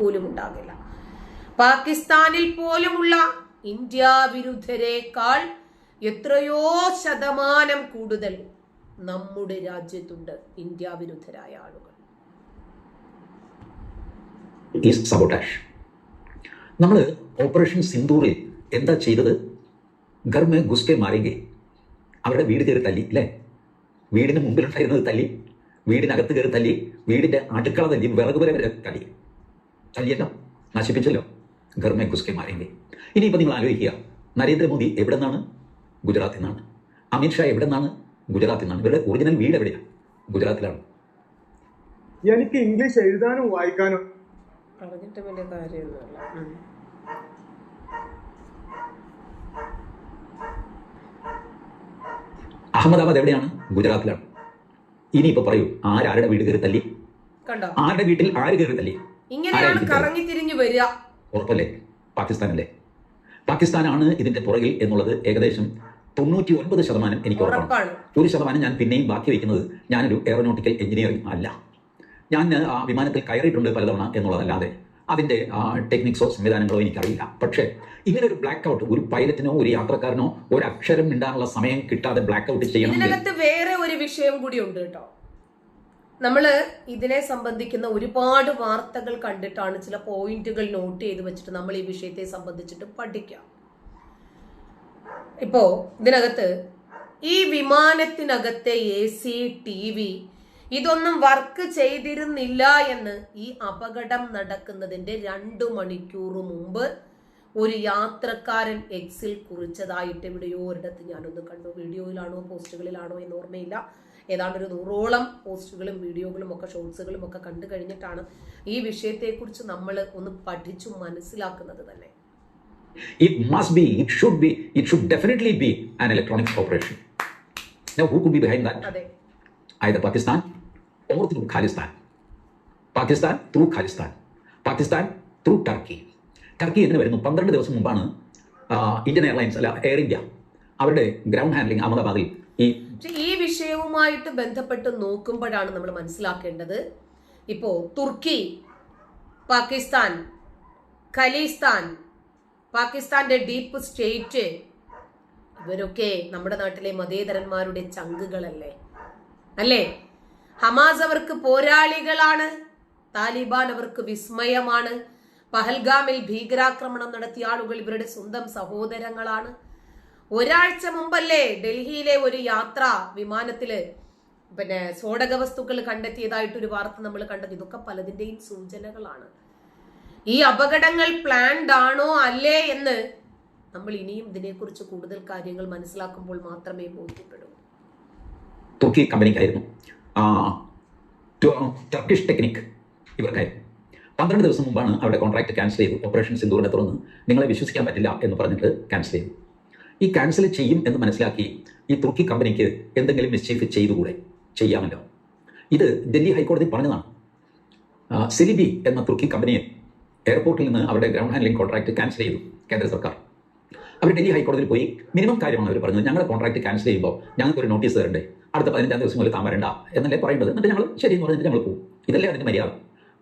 പോലും ഉണ്ടാകില്ല. പാകിസ്ഥാനിൽ പോലുമുള്ള ഇന്ത്യ വിരുദ്ധരേക്കാൾ എത്രയോ ശതമാനം കൂടുതൽ നമ്മുടെ രാജ്യത്തുണ്ട് ഇന്ത്യ വിരുദ്ധരായ ആളുകൾ. നമ്മൾ ഓപ്പറേഷൻ സിന്ദൂറിൽ എന്താ ചെയ്തത്? ഗർമ്മ ഗുസ്കെ മാറിയെ. അവരുടെ വീട് കയറി തല്ലി അല്ലേ? വീടിന് മുമ്പിലുണ്ടായിരുന്നത് തല്ലി വീടിനകത്ത് കയറി തല്ലി വീടിന്റെ അടുക്കള തല്ലി വിറക് വരെ തല്ലി. തല്ലിയല്ലോ നശിപ്പിച്ചല്ലോ. ഗർമ ഗുസ്കെ മാറിയെങ്കിൽ ഇനിയിപ്പോൾ നിങ്ങൾ ആലോചിക്കുക നരേന്ദ്രമോദി എവിടെ നിന്നാണ് ഗുജറാത്തിൽ നിന്നാണ് അമിത്ഷാ എവിടെ നിന്നാണ് ഗുജറാത്തിൽ നിന്നാണ് ഇവരുടെ ഒറിജിനൽ വീട് എവിടെയാണ്? ഗുജറാത്തിലാണ്. എനിക്ക് ഇംഗ്ലീഷ് എഴുതാനും വായിക്കാനും. വലിയ കാര്യമൊന്നുമില്ല. അഹമ്മദാബാദ് എവിടെയാണ്? ഗുജറാത്തിലാണ്. ഇനിയിപ്പോ പറയൂ ആരാരുടെ വീട് കയറി തല്ലി? ആരുടെ വീട്ടിൽ ആര് കയറി തല്ലി? ഇങ്ങനെയാണ് കറങ്ങി തിരിഞ്ഞു വരിക. ഉറപ്പല്ലേ? പാകിസ്ഥാനല്ലേ? പാകിസ്ഥാനാണ് ഇതിന്റെ പുറകിൽ എന്നുള്ളത് ഏകദേശം തൊണ്ണൂറ്റി ഒൻപത് ശതമാനം എനിക്ക് ഉറപ്പാണ്. ഒരു ശതമാനം ഞാൻ പിന്നെയും ബാക്കി വയ്ക്കുന്നത് ഞാനൊരു എയറോനോട്ടിക്കൽ എഞ്ചിനീയറിംഗ് അല്ല. ഞാൻ ആ വിമാനത്തിൽ കയറിയിട്ടുണ്ട് പലതവണ എന്നുള്ളതല്ലാതെ. അതിന്റെ ആ, ടെക്നിക്സോ സംവിധാനങ്ങളോ എനിക്കറിയില്ല. പക്ഷേ ഇങ്ങനെ ഒരു ബ്ലാക്ക് ഔട്ട് ഒരു പൈലറ്റിനോ ഒരു യാത്രക്കാരനോ ഒരു അക്ഷരം മിണ്ടാനുള്ള സമയം കിട്ടാതെ ബ്ലാക്ക് ഔട്ട് ചെയ്യണം വേറെ ഒരു വിഷയം കൂടി ഉണ്ട് കേട്ടോ. നമ്മൾ ഇതിനെ സംബന്ധിക്കുന്ന ഒരുപാട് വാർത്തകൾ കണ്ടിട്ടാണ് ചില പോയിന്റുകൾ നോട്ട് ചെയ്ത് വെച്ചിട്ട് നമ്മൾ ഈ വിഷയത്തെ സംബന്ധിച്ചിട്ട് പഠിക്കാം. ഇപ്പോ ഇതിനകത്ത് ഈ വിമാനത്തിനകത്തെ എ സി ടി വി ഇതൊന്നും വർക്ക് ചെയ്തിരുന്നില്ല എന്ന് ഈ അപകടം നടക്കുന്നതിന്റെ രണ്ടു മണിക്കൂർ മുമ്പ് ഒരു യാത്രക്കാരൻ എക്സിൽ കുറിച്ചതായിട്ട് എവിടെയോ ഒരിടത്ത് ഞാനൊന്ന് കണ്ടു. വീഡിയോയിലാണോ പോസ്റ്റുകളിലാണോ എന്ന് ഓർമ്മയില്ല. ഏതാണ്ട് ഒരു നൂറോളം പോസ്റ്റുകളും വീഡിയോകളും ഒക്കെ ഷോർട്സുകളും ഒക്കെ കണ്ടു കഴിഞ്ഞിട്ടാണ് ഈ വിഷയത്തെക്കുറിച്ച് നമ്മൾ ഒന്ന് പഠിച്ചു മനസ്സിലാക്കുന്നത് തന്നെ. ടർക്കി എന്ന് വരുന്നു പന്ത്രണ്ട് ദിവസം മുമ്പാണ് ഇന്ത്യൻ എയർലൈൻസ് അല്ല എയർ ഇന്ത്യ അവരുടെ ഗ്രൗണ്ട് ഹാൻഡ്ലിംഗ് അഹമ്മദാബാദിൽ ഈ പക്ഷെ ഈ വിഷയവുമായിട്ട് ബന്ധപ്പെട്ട് നോക്കുമ്പോഴാണ് നമ്മൾ മനസ്സിലാക്കേണ്ടത്. ഇപ്പോ തുർക്കി പാകിസ്ഥാൻ ഖലിസ്ഥാൻ പാകിസ്ഥാന്റെ ഡീപ്പ് സ്റ്റേറ്റ് ഇവരൊക്കെ നമ്മുടെ നാട്ടിലെ മതേതരന്മാരുടെ ചങ്കുകളല്ലേ? അല്ലേ? ഹമാസ് അവർക്ക് പോരാളികളാണ് താലിബാൻ അവർക്ക് വിസ്മയമാണ് പഹൽഗാമിൽ ഭീകരാക്രമണം നടത്തിയ ആളുകൾ ഇവരുടെ സ്വന്തം സഹോദരങ്ങളാണ്. ഒരാഴ്ച മുമ്പല്ലേ ഡൽഹിയിലെ ഒരു യാത്ര വിമാനത്തിൽ പിന്നെ സ്ഫോടക വസ്തുക്കൾ കണ്ടെത്തിയതായിട്ടൊരു വാർത്ത നമ്മൾ കണ്ടത്. ഇതൊക്കെ പലതിന്റെയും സൂചനകളാണ്. ഈ അപകടങ്ങൾ പ്ലാൻഡ് ആണോ അല്ലേ എന്ന് നമ്മൾ ഇനിയും ഇതിനെക്കുറിച്ച് കൂടുതൽ കാര്യങ്ങൾ മനസ്സിലാക്കുമ്പോൾ മാത്രമേ ബോധ്യപ്പെടൂ. തുർക്കി കമ്പനിക്കായിരുന്നു. Turkish technique ഇവർക്കായിരുന്നു. പന്ത്രണ്ട് ദിവസം മുമ്പാണ് അവരുടെ കോൺട്രാക്ട് ക്യാൻസൽ ചെയ്തു. ഓപ്പറേഷൻ സിന്ദൂറിനെ തുടർന്ന് നിങ്ങളെ വിശ്വസിക്കാൻ പറ്റില്ല എന്ന് പറഞ്ഞിട്ട് ക്യാൻസൽ ചെയ്തു. ഈ ക്യാൻസൽ ചെയ്യും എന്ന് മനസ്സിലാക്കി ഈ തുർക്കി കമ്പനിക്ക് എന്തെങ്കിലും മിസ്ചീഫ് ചെയ്തുകൂടെ? ചെയ്യാമല്ലോ. ഇത് ഡൽഹി ഹൈക്കോടതി പറഞ്ഞതാണ്. സിലിബി എന്ന തുർക്കി കമ്പനിയെ എയർപോർട്ടിൽ നിന്ന് അവരുടെ ഗ്രൗണ്ട് ഹാൻഡ്ലിംഗ് കോൺട്രാക്ട് ക്യാൻസൽ ചെയ്തു കേന്ദ്ര സർക്കാർ. അവർ ഡൽഹി ഹൈക്കോടതിയിൽ പോയി മിനിമം കാര്യമാണ് അവർ പറഞ്ഞത്. ഞങ്ങളുടെ കോൺട്രാക്ട് ക്യാൻസൽ ചെയ്യുമ്പോൾ ഞങ്ങൾക്ക് ഒരു നോട്ടീസ് തരണ്ടേ? അടുത്ത പതിനഞ്ചാം ദിവസം മുതൽ താൻ വരണ്ട എന്നല്ലേ പറയേണ്ടത് എന്നിട്ട് ഞങ്ങൾ ശരി എന്ന് പറഞ്ഞിട്ട് ഞങ്ങൾ പോകും ഇതല്ലേ അതിന്റെ മര്യാദ?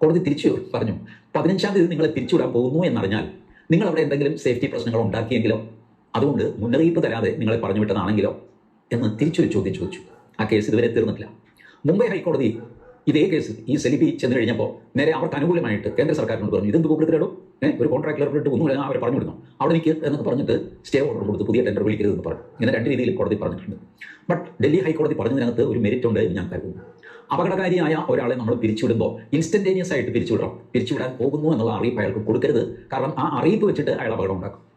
കോടതി തിരിച്ചു പറഞ്ഞു പതിനഞ്ചാം തീയതി നിങ്ങളെ തിരിച്ചുവിടാൻ പോകുന്നു എന്നറിഞ്ഞാൽ നിങ്ങൾ അവിടെ എന്തെങ്കിലും സേഫ്റ്റി പ്രശ്നങ്ങൾ ഉണ്ടാക്കിയെങ്കിലോ അതുകൊണ്ട് മുന്നറിയിപ്പ് തരാതെ നിങ്ങളെ പറഞ്ഞു വിട്ടതാണെങ്കിലോ എന്ന് തിരിച്ചൊരു ചോദ്യം ചോദിച്ചു. ആ കേസ് ഇതുവരെ തീർന്നിട്ടില്ല. മുംബൈ ഹൈക്കോടതി ഇതേ കേസ് ഈ സെലിബി ചെന്ന് കഴിഞ്ഞപ്പോൾ നേരെ അവർക്ക് അനുകൂലമായിട്ട് കേന്ദ്ര സർക്കാരിനോട് പറഞ്ഞു ഇതെന്ത് കൂടുതലിടോ ഏഹ് ഒരു കോൺട്രാക്ട് ഏർപ്പെട്ടിട്ട് ഒന്നും അവർ പറഞ്ഞു വിടുന്നു. അവിടെ നിൽക്കുക എന്നൊക്കെ പറഞ്ഞിട്ട് സ്റ്റേ ഓർഡർ കൊടുത്ത് പുതിയ ടെൻഡർ വിളിക്കരുതെന്ന് പറഞ്ഞു. ഇങ്ങനെ രണ്ട് രീതിയിൽ കോടതി പറഞ്ഞിട്ടുണ്ട്. ബട്ട് ഡൽഹി ഹൈക്കോടതി പറഞ്ഞതിനകത്ത് ഒരു മെരിറ്റ് ഉണ്ട് എന്ന് ഞാൻ കരുതുന്നു. അപകടകാരിയായ ഒരാളെ നമ്മൾ പിരിച്ചുവിടുമ്പോൾ ഇൻസ്റ്റന്റേനിയസ് ആയിട്ട് പിരിച്ചുവിടണം. പിരിച്ചുവിടാൻ പോകുന്നു എന്നുള്ള അറിയിപ്പ് അയാൾക്ക് കൊടുക്കരുത്. കാരണം ആ അറിയിപ്പ് വെച്ചിട്ട് അയാൾ അപകടം ഉണ്ടാക്കും.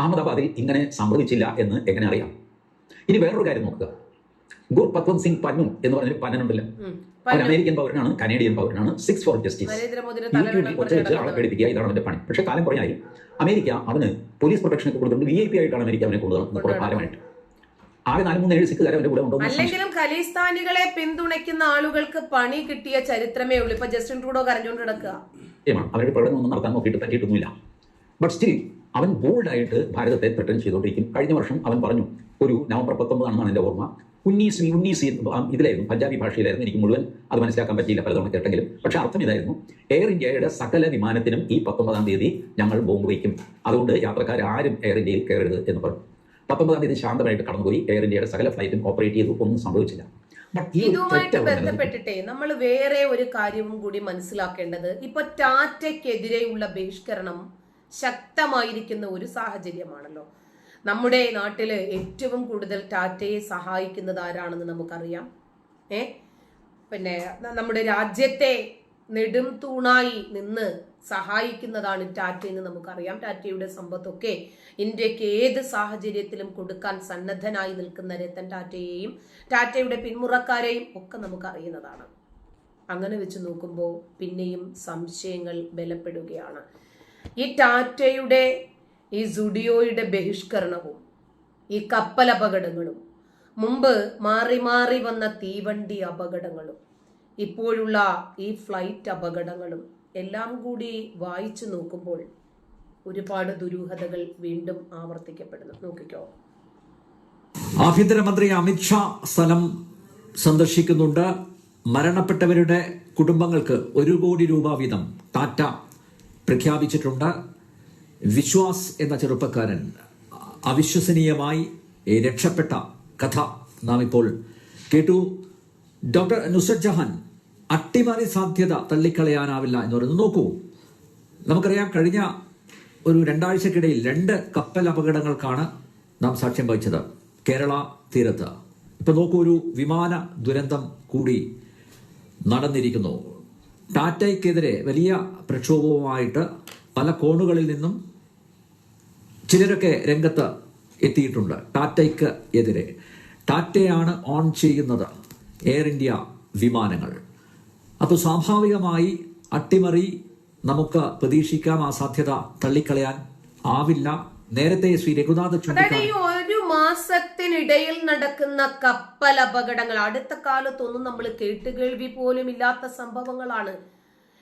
അഹമ്മദാബാദിൽ ഇങ്ങനെ സംഭവിച്ചില്ല എന്ന് എങ്ങനെ അറിയാം? ഇനി വേറൊരു കാര്യം നോക്കുക. ഗുർ പത്വന്ത് സിംഗ് പന്നു എന്ന് പറഞ്ഞൊരു പന്നനുണ്ടല്ലോ. അവൻ അമേരിക്കൻ പൗരനാണ് കനേഡിയൻ പൗരനാണ് സിക്സ് ഫോർ ജസ്റ്റിസ് യൂട്യൂബിൽ ഒറ്റ വെച്ച് ആളെ പേടിപ്പിക്കുക ഇതാണ് അവന്റെ പണി. പക്ഷേ കാലം കുറയായി അമേരിക്ക അവന് പോലീസ് പ്രൊട്ടക്ഷൻ ഒക്കെ കൊടുത്തിട്ടുണ്ട്. വി ഐ പി ആയിട്ടാണ് അമേരിക്ക അവനെ കൊണ്ടുവന്നത് കുറെ കാലമായിട്ട്. ആകെ നാല് മൂന്ന് ഏഴ് സിക്കുകാർ അവന്റെ കൂടെ ഉണ്ടോ അല്ലെങ്കിലും ഖലിസ്ഥാനികളെ പിന്തുണയ്ക്കുന്ന ആളുകൾക്ക് പണി കിട്ടിയ ചരിത്രമേ ഉള്ളൂ. ഇപ്പൊ ജസ്റ്റിൻ ട്രൂഡോ കരഞ്ഞുകൊണ്ട് നടക്കുക. അവരുടെ പ്രകടനം ഒന്നും നടത്താൻ നോക്കിയിട്ട് പറ്റിയിട്ടൊന്നുമില്ല. ബട്ട് സ്റ്റിൽ അവൻ ബോൾഡായിട്ട് ഭാരതത്തെ ത്രെട്ടൻ ചെയ്തുകൊണ്ടിരിക്കും. കഴിഞ്ഞ വർഷം അവൻ പറഞ്ഞു ഒരു നവംബർ പത്തൊമ്പതാണെന്നാണ് എന്റെ ഓർമ്മ. ഉന്നീസ് ഉന്നീസ് ഇതിലായിരുന്നു. പഞ്ചാബി ഭാഷയിലായിരുന്നു എനിക്ക് മുഴുവൻ അത് മനസ്സിലാക്കാൻ പറ്റിയില്ല പലതവണ കേട്ടെങ്കിലും. പക്ഷേ അർത്ഥം ഇതായിരുന്നു എയർ ഇന്ത്യയുടെ സകല വിമാനത്തിനും ഈ പത്തൊമ്പതാം തീയതി ഞങ്ങൾ ബോംബ് വയ്ക്കും അതുകൊണ്ട് യാത്രക്കാർ ആരും എയർ ഇന്ത്യയിൽ കയറരുത് എന്ന് പറഞ്ഞു. പത്തൊമ്പതാം തീയതി ശാന്തമായിട്ട് കടന്നുപോയി. എയർ ഇന്ത്യയുടെ സകല ഫ്ലൈറ്റും ഓപ്പറേറ്റ് ചെയ്തു. ഒന്നും സംഭവിച്ചില്ല. ഇതുമായിട്ട് ബന്ധപ്പെട്ടിട്ടേ നമ്മൾ വേറെ ഒരു കാര്യവും കൂടി മനസ്സിലാക്കേണ്ടത് ഇപ്പൊ ടാറ്റയ്ക്കെതിരെയുള്ള ബഹിഷ്കരണം ശക്തമായിരിക്കുന്ന ഒരു സാഹചര്യമാണല്ലോ. നമ്മുടെ നാട്ടിൽ ഏറ്റവും കൂടുതൽ ടാറ്റയെ സഹായിക്കുന്നത് ആരാണെന്ന് നമുക്കറിയാം. ഏ? പിന്നെ നമ്മുടെ രാജ്യത്തെ നെടും തൂണായി നിന്ന് സഹായിക്കുന്നതാണ് ടാറ്റ എന്ന് നമുക്കറിയാം. ടാറ്റയുടെ സമ്പത്തൊക്കെ ഇന്ത്യയ്ക്ക് ഏത് സാഹചര്യത്തിലും കൊടുക്കാൻ സന്നദ്ധനായി നിൽക്കുന്ന രത്തൻ ടാറ്റയെയും ടാറ്റയുടെ പിന്മുറക്കാരെയും ഒക്കെ നമുക്കറിയുന്നതാണ്. അങ്ങനെ വെച്ച് നോക്കുമ്പോൾ പിന്നെയും സംശയങ്ങൾ ബലപ്പെടുകയാണ്. ഈ ടാറ്റയുടെ ഈ സുഡിയോയുടെ ബഹിഷ്കരണവും ഈ കപ്പൽ അപകടങ്ങളും മുമ്പ് മാറി മാറി വന്ന തീവണ്ടി അപകടങ്ങളും ഇപ്പോഴുള്ള ഈ ഫ്ലൈറ്റ് അപകടങ്ങളും എല്ലാം കൂടി വായിച്ചു നോക്കുമ്പോൾ ഒരുപാട് ദുരൂഹതകൾ വീണ്ടും ആവർത്തിക്കപ്പെടുന്നു. നോക്കിക്കോ. ആഭ്യന്തരമന്ത്രി അമിത്ഷാ സ്ഥലം സന്ദർശിക്കുന്നുണ്ട്. മരണപ്പെട്ടവരുടെ കുടുംബങ്ങൾക്ക് ഒരു കോടി രൂപ വീതം ടാറ്റ പ്രഖ്യാപിച്ചിട്ടുണ്ട്. വിശ്വാസ് എന്ന ചെറുപ്പക്കാരൻ അവിശ്വസനീയമായി രക്ഷപ്പെട്ട കഥ നാം ഇപ്പോൾ കേട്ടു. ഡോക്ടർ നുസത് ജഹാൻ അട്ടിമറി സാധ്യത തള്ളിക്കളയാനാവില്ല എന്ന് പറയുന്നത് നോക്കൂ. നമുക്കറിയാം കഴിഞ്ഞ ഒരു രണ്ടാഴ്ചക്കിടയിൽ രണ്ട് കപ്പൽ അപകടങ്ങൾക്കാണ് നാം സാക്ഷ്യം വഹിച്ചത്. കേരള തീരത്ത്. ഇപ്പൊ നോക്കൂ ഒരു വിമാന ദുരന്തം കൂടി നടന്നിരിക്കുന്നു. ടാറ്റയ്ക്കെതിരെ വലിയ പ്രക്ഷോഭവുമായിട്ട് പല കോണുകളിൽ നിന്നും ചിലരൊക്കെ രംഗത്ത് എത്തിയിട്ടുണ്ട് ടാറ്റയ്ക്ക് എതിരെ. ടാറ്റയാണ് ഓൺ ചെയ്യുന്നത് എയർ ഇന്ത്യ വിമാനങ്ങൾ. അപ്പോൾ സ്വാഭാവികമായി അട്ടിമറി നമുക്ക് പ്രതീക്ഷിക്കാം ആ സാധ്യത തള്ളിക്കളയാൻ ആവില്ല. നേരത്തെ ശ്രീ രഘുനാഥ് ഒരു മാസത്തിനിടയിൽ നടക്കുന്ന കപ്പൽ അപകടങ്ങൾ. അടുത്ത കാലത്തൊന്നും നമ്മൾ കേട്ടുകേൾവി പോലും ഇല്ലാത്ത സംഭവങ്ങളാണ്.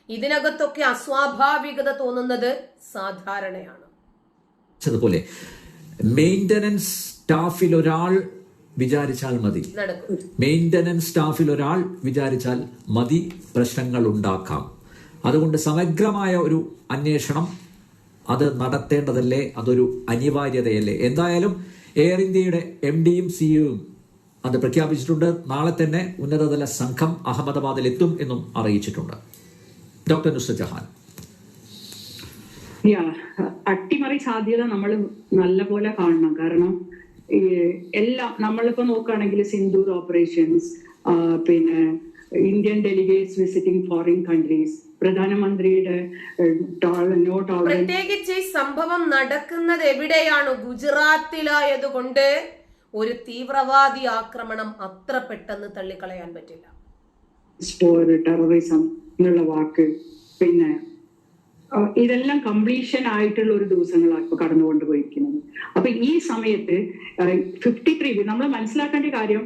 ഇതിനകത്തൊക്കെ അസ്വാഭാവികത തോന്നുന്നത് സാധാരണയാണ്. അതുപോലെ മെയിന്റനൻസ് സ്റ്റാഫിൽ ഒരാൾ വിചാരിച്ചാൽ മതി. മെയിന്റനൻസ് സ്റ്റാഫിൽ ഒരാൾ വിചാരിച്ചാൽ മതി. പ്രശ്നങ്ങൾ ഉണ്ടാക്കാം. അതുകൊണ്ട് സമഗ്രമായ ഒരു അന്വേഷണം അത് നടത്തേണ്ടതല്ലേ? അതൊരു അനിവാര്യതയല്ലേ? എന്തായാലും എയർ ഇന്ത്യയുടെ എം ഡിയും സിഇഒയും അത് പ്രഖ്യാപിച്ചിട്ടുണ്ട്. നാളെ തന്നെ ഉന്നതതല സംഘം അഹമ്മദാബാദിൽ എത്തും എന്നും അറിയിച്ചിട്ടുണ്ട്. ഡോക്ടർ നുസ ജഹാൻ. അട്ടിമറി സാധ്യത നമ്മൾ നല്ലപോലെ കാണണം. കാരണം എല്ലാം നമ്മളിപ്പോ നോക്കുകയാണെങ്കിൽ സിന്ദൂർ ഓപ്പറേഷൻസ് പിന്നെ Indian delegates visiting foreign countries പ്രധാനമന്ത്രിയുടെ നോ പ്രത്യേകിച്ച് ഈ സംഭവം നടക്കുന്നത് എവിടെയാണ്? ഗുജറാത്തിലായതുകൊണ്ട് ഒരു തീവ്രവാദി ആക്രമണം അത്ര പെട്ടെന്ന് തള്ളിക്കളയാൻ പറ്റില്ല. ടെററിസം എന്നുള്ള വാക്ക്. പിന്നെ ഇതെല്ലാം കംപ്ലീഷൻ ആയിട്ടുള്ള ഒരു ദിവസങ്ങളാണ് ഇപ്പൊ കടന്നുകൊണ്ട് പോയിരിക്കുന്നത്. അപ്പൊ ഈ സമയത്ത് ഫിഫ്റ്റി ത്രീ നമ്മൾ മനസ്സിലാക്കേണ്ട കാര്യം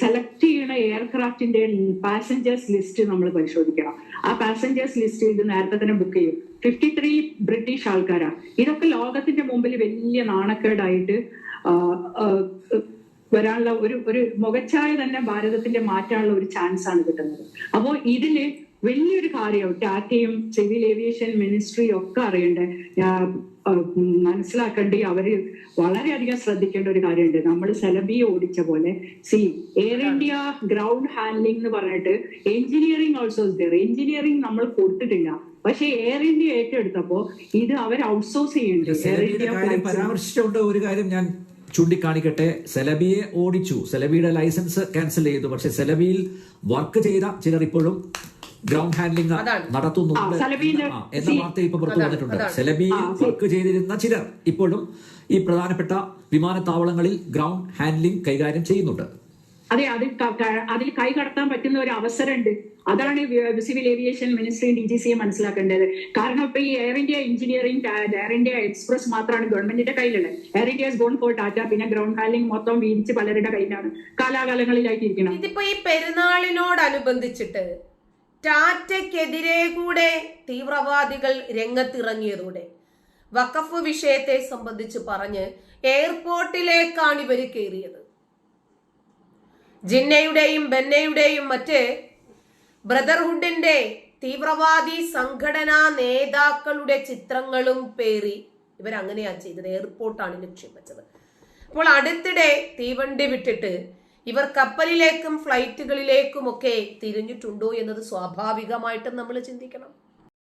സെലക്ട് ചെയ്യുന്ന എയർക്രാഫ്റ്റിന്റെ പാസഞ്ചേഴ്സ് ലിസ്റ്റ് നമ്മൾ പരിശോധിക്കണം. ആ പാസഞ്ചേഴ്സ് ലിസ്റ്റ് ഇത് നേരത്തെ തന്നെ ബുക്ക് ചെയ്യും. ഫിഫ്റ്റി ത്രീ ബ്രിട്ടീഷ് ആൾക്കാരാണ് ഇതൊക്കെ ലോകത്തിന്റെ മുമ്പിൽ വലിയ നാണക്കേടായിട്ട് വരാനുള്ള ഒരു ഒരു മുഖച്ഛായ തന്നെ ഭാരതത്തിന്റെ മാറ്റാനുള്ള ഒരു ചാൻസ് ആണ് കിട്ടുന്നത്. അപ്പോ ഇതിൽ വലിയൊരു കാര്യം. ടാറ്റയും സിവിൽ ഏവിയേഷൻ മിനിസ്ട്രിയും ഒക്കെ അറിയണ്ടേ. മനസ്സിലാക്കേണ്ടി അവർ വളരെയധികം ശ്രദ്ധിക്കേണ്ട ഒരു കാര്യമുണ്ട്. നമ്മൾ സെലബി ഓടിച്ച പോലെ. C Air India ground handling എന്ന് പറഞ്ഞിട്ട് എഞ്ചിനീയറിംഗ് ഓൾസോ എഞ്ചിനീയറിംഗ് നമ്മൾ കൊടുത്തിട്ടില്ല. പക്ഷെ എയർ ഇന്ത്യ ഏറ്റെടുത്തപ്പോ ഇത് അവർ ഔട്ട്സോഴ്സ് ചെയ്യുന്നുണ്ട് പരാമർശിച്ചുകൊണ്ട് ഒരു കാര്യം ഞാൻ ചൂണ്ടിക്കാണിക്കട്ടെ. സെലബിയെ ഓടിച്ചു. സെലബിയുടെ ലൈസൻസ് ക്യാൻസൽ ചെയ്തു. പക്ഷെ സെലബിയിൽ വർക്ക് ചെയ്ത ചിലർ ഇപ്പോഴും ഗ്രൗണ്ട് ഹാൻഡ്ലിംഗ്. നടത്തുന്നുണ്ട്. എന്ന വാർത്ത ഇപ്പൊ പുറത്തു വന്നിട്ടുണ്ട്. സെലബിയിൽ വർക്ക് ചെയ്തിരുന്ന ചിലർ ഇപ്പോഴും ഈ പ്രധാനപ്പെട്ട വിമാനത്താവളങ്ങളിൽ ഗ്രൗണ്ട് ഹാൻഡ്ലിംഗ് കൈകാര്യം ചെയ്യുന്നുണ്ട്. അതെ അതിൽ അതിൽ കൈ കടത്താൻ പറ്റുന്ന ഒരു അവസരമുണ്ട്. അതാണ് V- civil aviation ministry D G സിയും മനസ്സിലാക്കേണ്ടത്. കാരണം ഇപ്പൊ ഈ Air India engineering Air India Express മാത്രമാണ് ഗവൺമെന്റിന്റെ കയ്യിലുള്ളത്. Air India gone for Tata പിന്നെ ഗ്രൗണ്ട് ഹാൻഡിംഗ് മൊത്തം വീതിച്ച് പലരുടെ കയ്യിലാണ്. കാലാകാലങ്ങളിലായിട്ടിരിക്കണം. ഇതിപ്പോ ഈ പെരുന്നാളിനോടനുബന്ധിച്ചിട്ട് ടാറ്റയ്ക്കെതിരെ കൂടെ തീവ്രവാദികൾ രംഗത്തിറങ്ങിയതോടെ വഖഫ് വിഷയത്തെ സംബന്ധിച്ച് പറഞ്ഞ് എയർപോർട്ടിലേക്കാണ് ഇവർ കയറിയത്. ജിന്നയുടെയും ബെന്നയുടെയും മറ്റ് ബ്രദർഹുഡിന്റെ തീവ്രവാദി സംഘടനാ നേതാക്കളുടെ ചിത്രങ്ങളും പേറി ഇവരങ്ങനെയാണ് ചെയ്തത്. എയർപോർട്ടാണ് ലക്ഷ്യം വെച്ചത്. അപ്പോൾ അടുത്തിടെ തീവണ്ടി വിട്ടിട്ട് ഇവർ കപ്പലിലേക്കും ഫ്ലൈറ്റുകളിലേക്കുമൊക്കെ തിരിഞ്ഞിട്ടുണ്ടോ എന്നത് സ്വാഭാവികമായിട്ടും നമ്മൾ ചിന്തിക്കണം.